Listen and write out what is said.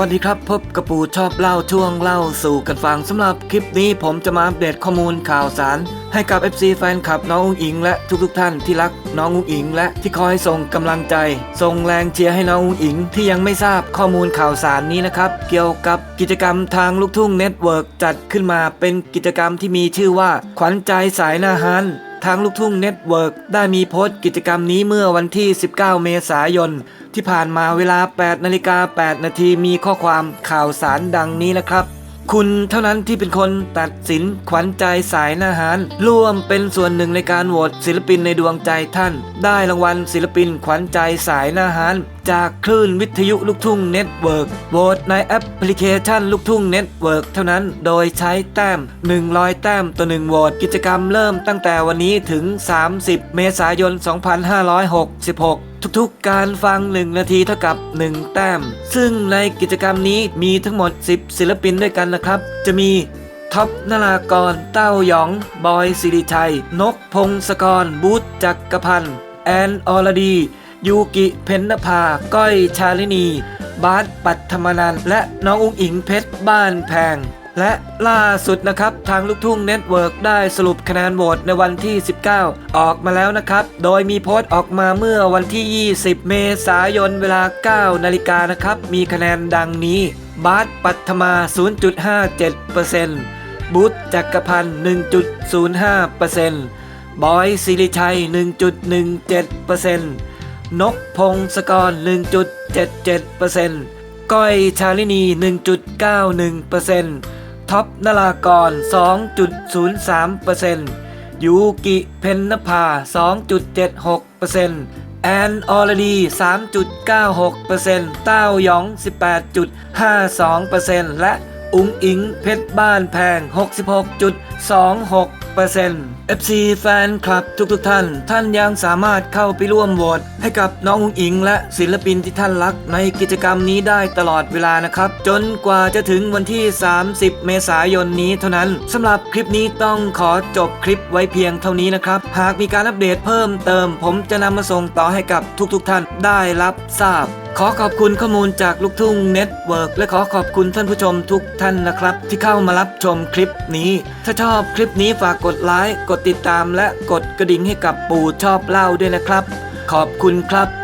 วัสดีครับ พบกระปูชอบเล่าช่วงเล่าสู่กันฟังสำหรับคลิปนี้ผมจะมาอัปเดตข้อมูลข่าวสาร ให้กับ FC แฟนคลับน้องอุ๋งอิง และทุกๆท่านที่รักน้องอุ๋งอิง และที่คอยส่งกำลังใจ ส่งแรงเชียร์ให้น้องอุ๋งอิง ที่ยังไม่ทราบข้อมูลข่าวสารนี้นะครับ เกี่ยวกับกิจกรรมทางลูกทุ่งเน็ตเวิร์กจัดขึ้นมาเป็นกิจกรรมที่มีชื่อว่า ขวัญใจสายนาฮัน ทางลูกทุ่งเน็ตเวิร์กได้มีโพสต์กิจกรรมนี้เมื่อวันที่ 19 เมษายน ที่ผ่านมาเวลา 8 นาฬิกา 8 นาทีมีข้อความข่าวสารดังนี้นะครับ คุณเท่านั้นที่เป็นคนตัดสินขวัญใจสายนาหาร ร่วมเป็นส่วนหนึ่งในการโหวตศิลปินในดวงใจท่าน ได้รางวัลศิลปินขวัญใจสายนาหาร จากคลื่นวิทยุลูกทุ่งเน็ตเวิร์กโหวตในแอปพลิเคชันลูกทุ่งเน็ตเวิร์กเท่านั้นโดยใช้แต้ม 100 แต้มต่อ1โหวตกิจกรรมเริ่มตั้งแต่วันนี้ถึง 30 เมษายน 2566 ทุกๆ การฟัง 1 นาทีเท่ากับ 1 แต้ม ซึ่งในกิจกรรมนี้มีทั้งหมด 10 ศิลปินด้วยกันนะครับ จะมีท็อปนารากร เต้าหยอง บอยสิริชัย นกพงศกร บูธจักรพันธ์ แอนอรดี ยูกิเพนนภา ก้อยชาลินี บาสปัทธรรมนันและน้องอุ้งอิงเพชรบ้านแพง และล่าสุดนะครับ ทางลูกทุ่งเน็ตเวิร์กได้สรุปคะแนนโหวตในวันที่ 19 ออกมาแล้วนะครับ โดยมีโพสต์ออกมาเมื่อวันที่ 20 เมษายนเวลา 9 นาฬิกานะครับ มีคะแนนดังนี้ บาสปัทมา 0.57%บูธจักรพันธ์ 1.05%บอยสิริชัย 1.17%นกพงศกร 1.77%ก้อยชาลินี 1.91% ท็อปนรากร 2.03%ยูกิเพนนภา 2.76%แอนออรดี 3.96%เต้าหยอง 18.52%และ อุงอิง เพชรบ้านแพง 66.26% FC แฟนคลับทุกๆทท่าน ท่านยังสามารถเข้าไปร่วมโหวตให้กับน้องอุงอิง และศิลปินที่ท่านรักในกิจกรรมนี้ได้ตลอดเวลานะครับ จนกว่าจะถึงวันที่ 30 เมษายนนี้เท่านั้นสำหรับคลิปนี้ต้องขอจบคลิปไว้เพียงเท่านี้นะครับ หากมีการอัปเดตเพิ่มเติม ผมจะนำมาส่งต่อให้กับทุกๆทท่านได้รับทราบ ขอขอบคุณข้อมูลจากลูกทุ่งเน็ตเวิร์กและขอขอบคุณท่านผู้ชมทุกท่านนะครับ ที่เข้ามารับชมคลิปนี้ ถ้าชอบคลิปนี้ฝากกดไลค์กดติดตามและกดกระดิ่งให้กับปู่ชอบเล่าด้วยนะครับ ขอบคุณครับ